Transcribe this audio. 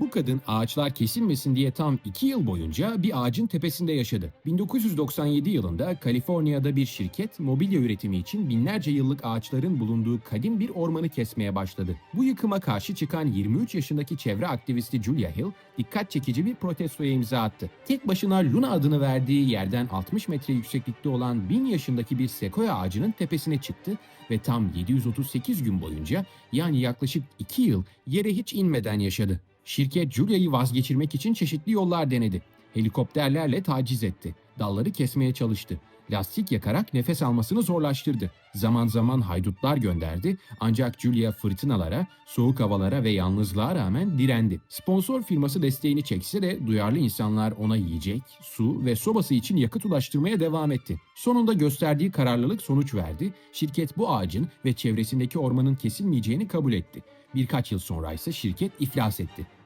Bu kadın ağaçlar kesilmesin diye tam 2 yıl boyunca bir ağacın tepesinde yaşadı. 1997 yılında Kaliforniya'da bir şirket mobilya üretimi için binlerce yıllık ağaçların bulunduğu kadim bir ormanı kesmeye başladı. Bu yıkıma karşı çıkan 23 yaşındaki çevre aktivisti Julia Hill dikkat çekici bir protestoya imza attı. Tek başına Luna adını verdiği yerden 60 metre yükseklikte olan 1000 yaşındaki bir sekoya ağacının tepesine çıktı ve tam 738 gün boyunca yani yaklaşık 2 yıl yere hiç inmeden yaşadı. Şirket Julia'yı vazgeçirmek için çeşitli yollar denedi. Helikopterlerle taciz etti. Dalları kesmeye çalıştı. Lastik yakarak nefes almasını zorlaştırdı. Zaman zaman haydutlar gönderdi ancak Julia fırtınalara, soğuk havalara ve yalnızlığa rağmen direndi. Sponsor firması desteğini çekse de duyarlı insanlar ona yiyecek, su ve sobası için yakıt ulaştırmaya devam etti. Sonunda gösterdiği kararlılık sonuç verdi. Şirket bu ağacın ve çevresindeki ormanın kesilmeyeceğini kabul etti. Birkaç yıl sonra ise şirket iflas etti.